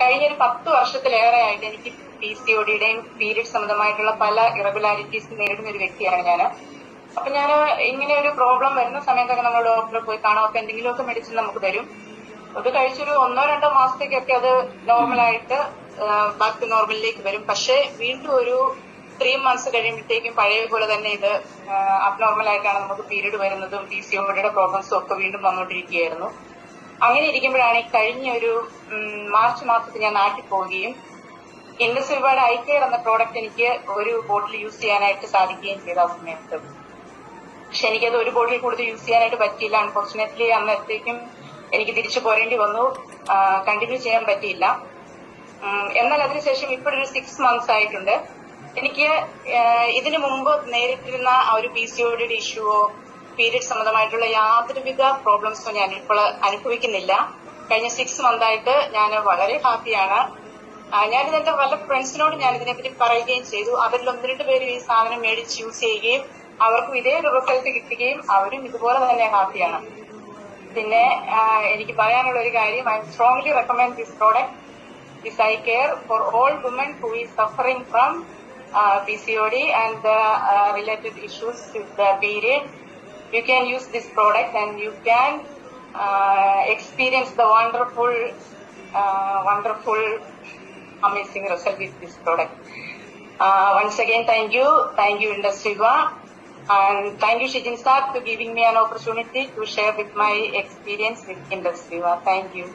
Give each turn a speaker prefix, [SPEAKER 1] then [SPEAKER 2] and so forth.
[SPEAKER 1] കഴിഞ്ഞ ഒരു പത്ത് വർഷത്തിലേറെ ആയിട്ട് എനിക്ക് പി സി ഒഡിയുടെയും പീരിയഡ് സംബന്ധമായിട്ടുള്ള പല ഇറഗുലാരിറ്റീസ് നേരിടുന്ന ഒരു വ്യക്തിയാണ് ഞാൻ അപ്പൊ ഞാൻ ഇങ്ങനെ ഒരു പ്രോബ്ലം വരുന്ന സമയത്തൊക്കെ നമ്മൾ ഡോക്ടറെ പോയി കാണാം. അപ്പൊ എന്തെങ്കിലുമൊക്കെ മെഡിസിൻ നമുക്ക് തരും. അത് കഴിച്ചൊരു ഒന്നോ രണ്ടോ മാസത്തേക്കൊക്കെ അത് നോർമലായിട്ട് ബാക്ക് ടു നോർമലിലേക്ക് വരും. പക്ഷേ വീണ്ടും ഒരു ത്രീ മന്ത്സ് കഴിയുമ്പോഴത്തേക്കും പഴയ പോലെ തന്നെ ഇത് അബ്നോർമൽ ആയിട്ടാണ് നമുക്ക് പീരീഡ് വരുന്നതും പി സി ഒ ഡിയുടെ പ്രോബ്ലംസും ഒക്കെ വീണ്ടും വന്നുകൊണ്ടിരിക്കുകയായിരുന്നു അങ്ങനെ ഇരിക്കുമ്പോഴാണ് കഴിഞ്ഞ ഒരു മാർച്ച് മാസത്തിൽ ഞാൻ നാട്ടിൽ പോവുകയും ഇൻഡസ്ട്രിയുടെ ഐ കെയർ എന്ന പ്രോഡക്റ്റ് എനിക്ക് ഒരു ബോട്ടിൽ യൂസ് ചെയ്യാനായിട്ട് സാധിക്കുകയും ചെയ്തു ആ സമയത്ത്. പക്ഷെ എനിക്കത് ഒരു ബോട്ടിൽ കൂടുതൽ യൂസ് ചെയ്യാനായിട്ട് പറ്റിയില്ല. അൺഫോർച്ചുനേറ്റ്ലി അന്നത്തേക്കും എനിക്ക് തിരിച്ചു പോരേണ്ടി വന്നു. കണ്ടിന്യൂ ചെയ്യാൻ പറ്റിയില്ല. എന്നാൽ അതിനുശേഷം ഇപ്പോഴൊരു സിക്സ് മന്ത്സ് ആയിട്ടുണ്ട്. എനിക്ക് ഇതിനു മുമ്പ് നേരിട്ടിരുന്ന ആ ഒരു പി സി ഒഡിയുടെ ഇഷ്യൂവോ പീരിയഡ് സംബന്ധമായിട്ടുള്ള യാതൊരുവിധ പ്രോബ്ലംസും ഞാൻ ഇപ്പോൾ അനുഭവിക്കുന്നില്ല. കഴിഞ്ഞ സിക്സ് മന്ത് ആയിട്ട് ഞാൻ വളരെ ഹാപ്പിയാണ് ഞാനിത് എന്റെ പല ഫ്രണ്ട്സിനോട് ഞാൻ ഇതിനെപ്പറ്റി പറയുകയും ചെയ്തു. അവരിൽ ഒന്ന് രണ്ട് പേര് ഈ സാധനം മേടിച്ച് യൂസ് ചെയ്യുകയും അവർക്കും ഇതേ റിസൾട്ട് കിട്ടുകയും അവരും ഇതുപോലെ തന്നെ ഹാപ്പിയാണ് പിന്നെ എനിക്ക് പറയാനുള്ള ഒരു കാര്യം I strongly recommend this product this I care for all women who is suffering from P C O D and related issues with the period you can use this product and you can uh, experience the wonderful, uh, wonderful, amazing result with this product. Uh, once again, thank you, thank you, Industry and thank you, Shijin to giving me an opportunity to share with my experience with Industry Thank you.